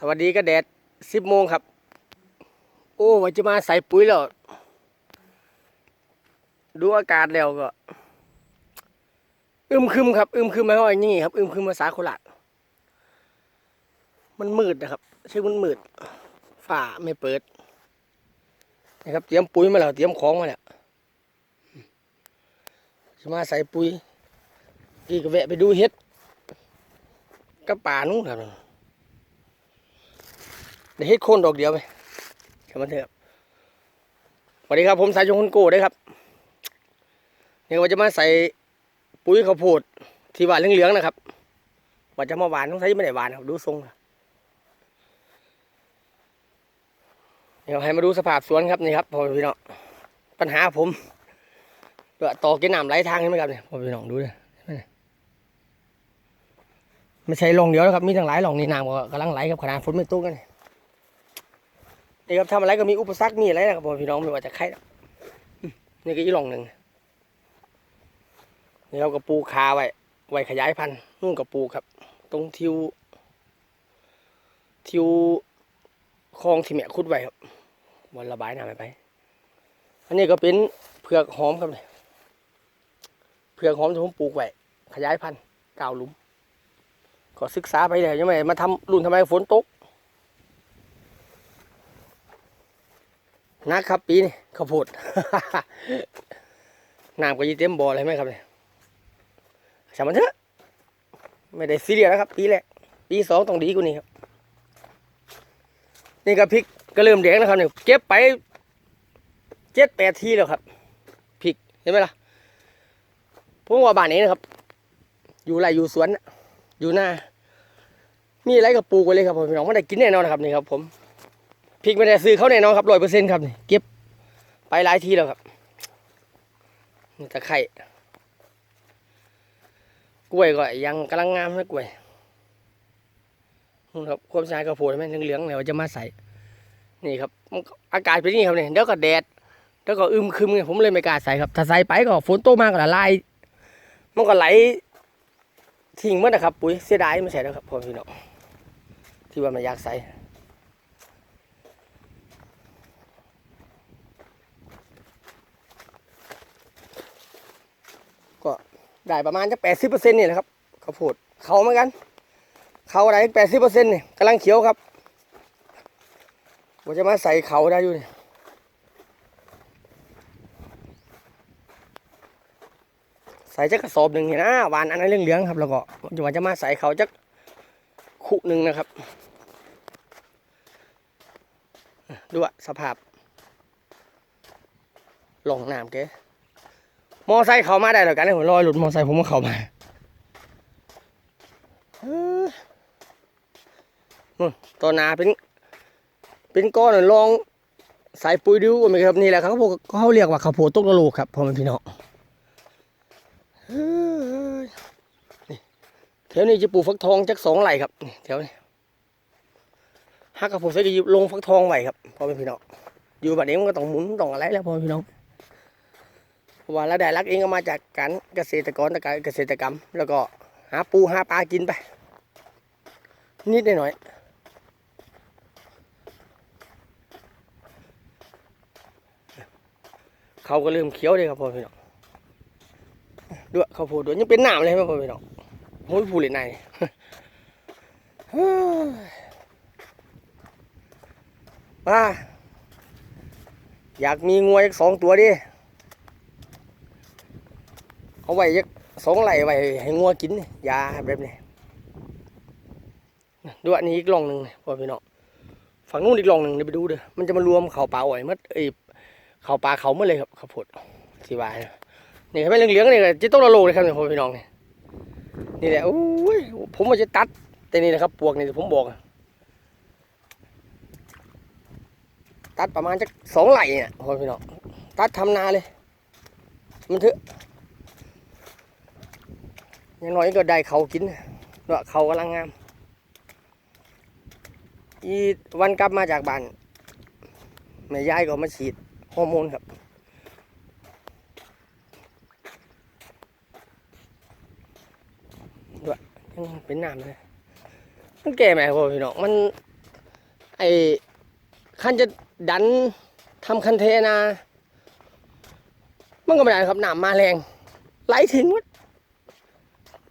สวัสดีก็แดดสิบโมงครับ โอ้ว่าจะมาใส่ปุ๋ยแล้ว ดูอากาศแล้วก็ อึมครึมครับ อึมครึมหมาว่าอย่างนี้ครับ อึมครึมภาษาโคราชมันมืดนะครับใช่มันมืดฝ้าไม่เปิด นะครับ เตรียมปุ๋ยมาแล้ว เตรียมของมาแล้วจะมาใส่ปุ๋ยอีกก็แวะไปดูเห็ดกับป่านู้นครับ ได้เฮ็ดโคนดอกเดียวไปแค่มันเถอะครับสวัสดีครับผมสายชงคนโก้ได้ครับเนี่ยว่าจะมาใส่ปุ๋ยข้าวโพดที่หวานเหลืองๆนะครับว่าจะมาหวานต้องใช้ไม่ได้หวานครับดูทรงเดี๋ยวให้มาดูสภาพสวนครับนี่ครับพ่อพี่น้องปัญหาผมเดือต่อกินน้ำไหลทางใช่ไหมครับเนี่ยพ่อพี่น้องดูเลยไม่ใช่ลองเดียวนะครับมีทั้งหลายลองนี่น้ำก็กำลังไหลครับขนาดฝนไม่ตกกันนี่ นี่ครับทำอะไรก็มีอุปสรรคมีอะไรนะครับพี่น้องไม่ว่าจะใครนะอืมนี่ก็อีหลองหนึ่งนี่เราก็ปูคาไว้ไว้ขยายพันธุ์นู่นก็ปูครับ ตรงทิว ทิวคลองที่แม่คุดไว้ครับวันระบายน้ำไปไป อันนี้ก็เป็นเผือกหอมครับเนี่ยเผือกหอมที่ผมปลูกไว้ขยายพันธุ์กาวลุม ก็ศึกษาไปเลยยังไงมาทำรุ่นทำไมฝนตก นะครับปีนี่ข้าวโพดน้ำก็ยีเต็มบ่อเลยไหมครับเนี่ยช่างมันเถอะ ไม่ได้ซีเรียสนะครับ ปีแรกปีสองต้องดีกว่านี้ครับ นี่ก็พริกก็เริ่มแดงแล้วครับเนี่ยเก็บไปเจ็ดแปดทีแล้วครับพริกเห็นไหมล่ะผมว่าบ้านนี้นะครับ อยู่ไรอยู่สวนนะอยู่หน้ามีอะไรก็ปลูกไว้เลยครับผมพี่น้องไม่ได้กินแน่นอนนะครับนี่ครับผม ริกไม่ได้ซื้อเขาแน่นอนครับร้อยเปอร์เซ็นต์ครับนี่เก็บไปหลายทีแล้วครับนี่ตะไคร่กล้วยก็ยังกำลังงามนะกล้วยนู่นครับความสะอาดกระโผล่ไหมเหลืองๆเนี่ยจะมาใส่นี่ครับอากาศเป็นย่างนี้ครับเนี่ยเดี๋ยวก็แดดเดี๋ยวก็อึมครึมไงผมเลยไม่กล้าใส่ครับถ้าใส่ไปก็ฝนโตมากก็ละลายมันก็ไหลทิ้งหมดนะครับ ปุ๋ยเสียดายไม่ใช่แล้วครับพ่อพี่น้องที่ว่ามันอยากใส่ ก็ ได้ประมาณจะแปดสิบเปอร์เซ็นต์นี่แหละครับข้าวโพดเขาเหมือนกัน เขาอะไรแปดสิบเปอร์เซ็นต์นี่กำลังเขียวครับว่าจะมาใส่เขาได้อยู่เนี่ยใส่จักกระสอบหนึ่งนี่นะหวานอันนั้นเหลืองๆครับ แล้วก็จะว่าจะมาใส่เขาจักคุหนึ่งนะครับดูอะสภาพลงน้ำแก มอไซค์เขามาได้แล้วกันให้ผมลอยหลุดมอไซค์ผมก็เขามาเอ้นนตัวนาเป็น เป็นก้อนลองใส่ปุ๋ยดิวไหมครับนี่แหละครับเขาบอกเขาเรียกว่าข้าวโพดตกกระโหลกครับพ่อแม่พี่น้องเอ้ยนี่แถวนี้จะปลูกฟักทองจักสองไหลครับแถวนี้ฮักกระโพดใส่จะลงฟักทองไหวครับพ่อแม่พี่น้องอยู่แบบนี้มันก็ต้องหมุนต้องอะไรแล้วพ่อแม่พี่น้อง ว่าเราได้รักเองก็มาจากการเกษตรกรการเกษตรกรรม แล้วก็หาปูหาปลากินไป นิดหน่อยเขาก็เริ่มเขียวเลยครับพ่อพี่น้องด้วยเขาวโพดด้วยยังเป็นหนามเลยครับพ่อพี่น้องมุ้ยผู้เลยในว่าอยากมีงวยอีกสองตัวดิ เอาไว้ยักสองไหลไว้ให้งัวกินยาแบบนี้ดูอันนี้อีกลองหนึ่งพ่อพี่น้องฝั่งนู้นอีกลองหนึ่งเดี๋ยวไปดูเด้อมันจะมารวมเขาปลาอ่อยมัดไอ้เขาปลาเขาเมื่อเลยครับข้าวโพดสีวายนี่ครับไม่เหลืองๆนี่จะต้องระโลเลยครับเนี่ยพ่อพี่น้องนี่นี่แหละโอ้ยผมว่าจะตัดแต่นี่นะครับปวกนี่ผมบอกตัดประมาณจะสองไหลเนี่ยพ่อพี่น้องตัดทำนาเลย มันเถอะ อย่างน้อยก็ได้เขากินเนาะเขากำลังงาม อีวันกลับมาจากบ้านแม่ยายก็มาฉีดฮอร์โมนครับด้วยยังเป็นน้ำเลยมันแก่ไหมพ่อพี่น้องมัน ไอ้คันจะดันทำคันเทนา มันก็ไม่ได้ครับน้ำมาแรงไหลถึงวัด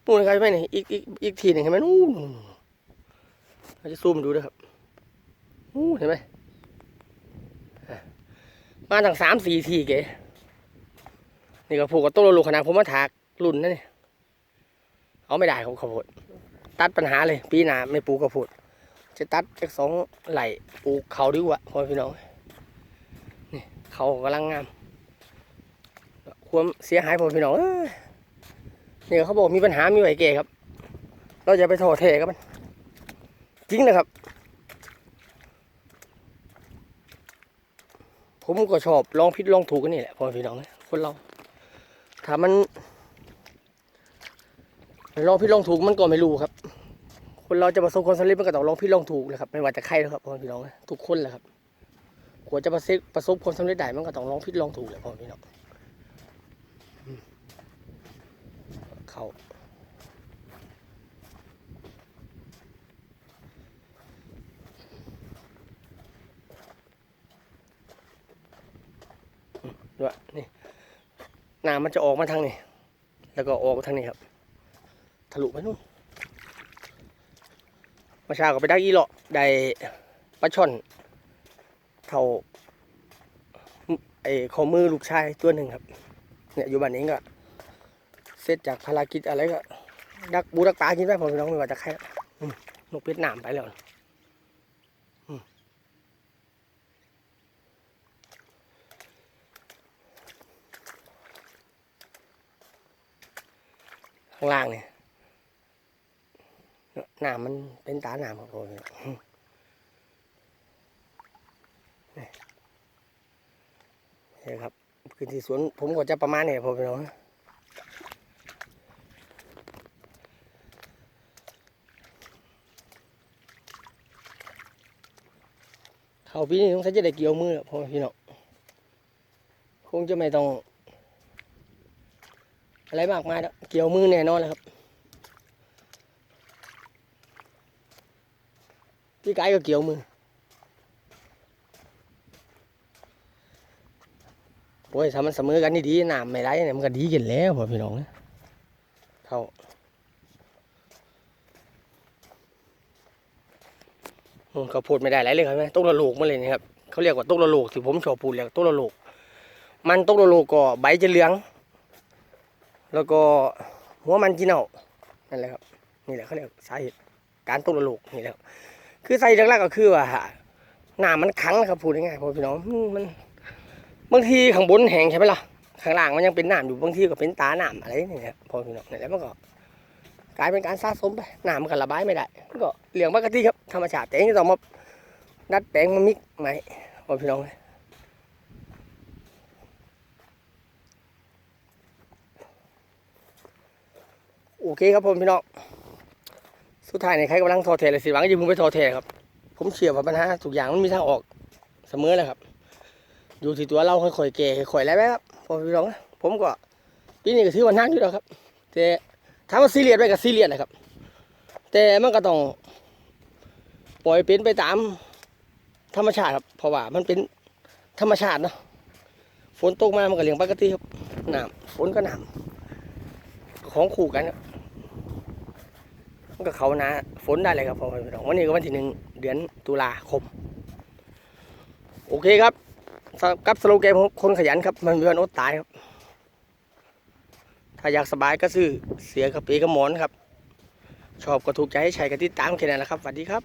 นู่นนะครับใช่ไหมนี่อีกอีกอีกทีหนึ่งเห็นไหมนู่นเราจะซูมดูด้วยครับนู่นเห็นไหมมาตั้งสามสี่ทีเก๋นี่ก็ผูกกับต้นลูขนาดผมมาถากรุ่นนั่นนี่เอาไม่ได้ครับข้าวโพดตัดปัญหาเลย ปีหน้าไม่ปลูกข้าวโพดจะตัดจากสองไหลปลูกเขาดีกว่าพ่อพี่น้องนี่เขากำลังงามความเสียหายผมพี่น้อง เอ้ยนี่เขาบอกมีปัญหามีไหวเก๋ครับ เราจะไปโทษเทกับมันจริงนะครับ ผมก็ชอบลองผิดลองถูกกันนี่แหละพ่อพี่น้องคนเราถ้ามันลองผิดลองถูกมันก็ไม่รู้ครับ คนเราจะประสบความสำเร็จมันก็ต้องลองผิดลองถูกเลยครับไม่ว่าจะใครนะครับพ่อพี่น้องทุกคนแหละครับกว่าจะประสบประสบความสำเร็จได้มันก็ต้องลองผิดลองถูกแหละพ่อพี่น้อง เขาด้วยนี่น้ำมันจะออกมาทางนี้ แล้วก็ออกมาทางนี้ครับ ทะลุไปนู่นมาชาก็ไปได้อีหลอได้ปลาช่อนเท่าไอ้ข้อมือลูกชายตัวหนึ่งครับ เนี่ยอยู่บ้านนี้ก็ เสร็จจากภารกิจอะไรก็ดักบูดักปลากินไปผมน้องไม่ว่าจะใครนกเป็ดหน้ำไปแล้วข้างล่างเนี่ยหน้ำมันเป็นตาหน้ำครับผมนี่นี่ครับคือที่สวนผมก็จะประมาณนี้ผมพี่น้อง เขาปีนี้ต้องใช้จะได้เกี่ยวมือพ่อพี่น้องคงจะไม่ต้อง อะไรมากมายแล้วเกี่ยวมือแน่นอนแล้วครับที่ไกลก็เกี่ยวมือโอ้ยถ้ามันเสมอกันนี่ดีน้ำไม่ไรเนี่ยมันก็ดีกันแล้วพ่อพี่น้องนะเขาอืม เขาพูดไม่ได้ไรเลยครับแม่ต้นละโลกมาเลยนะครับเขาเรียกว่าต้นละโลกที่ผมชอบพูดเรียกต้นละโลก มันต้นละโลกก็ใบจะเหลือง แล้วก็หัวมันจีเน่านั่นแหละครับนี่แหละเขาเรียกสาเหตุการต้นละโลกนี่แหละครับคือสาเหตุแรกๆก็คือว่าหน้ำมันขังนะครับพูดง่ายๆพอพี่น้องมมันบางทีข้างบนแห้งใช่ไหมล่ะข้างล่างมันยังเป็นน้ำอยู่บางทีก็เป็นตาน้ำอะไรนี่ครับพอพี่น้องนี่แหละมันก็ กลายเป็นการสะสมไปน้ำมันก็ระบายไม่ได้ก็เรื่องปกติครับธรรมชาติแต่ยังต้องมาดัดแปลงมามิกใหม่พอพี่น้องโอเคครับผมพี่น้องสุดท้ายในใครกำลังทอเทเลยสิหวังอยืมไปทอเทครับ ผมเชื่อว่าปัญหาทุกอย่างมันมีทางออกเสมอแหละครับ อยู่ที่ตัวเราค่อยๆแก่ค่อยๆแล้วไหมครับพอพี่น้องผมก็ปีนี้ก็ถือว่านักอยู่แล้วครับแต่ ถามว่าซีเรียสไหมก็ซีเรียสนะครับ แต่มันก็ต้องปล่อยเป็นไปตามธรรมชาติครับ เพราะว่ามันเป็นธรรมชาติเนาะฝนตกมามันก็เลี้ยงปกติครับน้ำฝนก็น้ำของคู่กันครับมันก็เขานาฝนได้เลยครับพอพี่น้องวันนี้ก็วันที่หนึ่งเดือนตุลาคม โอเคครับกับสโลแกนคนขยันครับ มันมีวันอดตายครับ ถ้าอยากสบายก็ซื้อเสียกระปีกระหมอนครับ ชอบก็ถูกใจให้ใช้กันติดตามแค่นั้นแหละครับสวัสดีครับ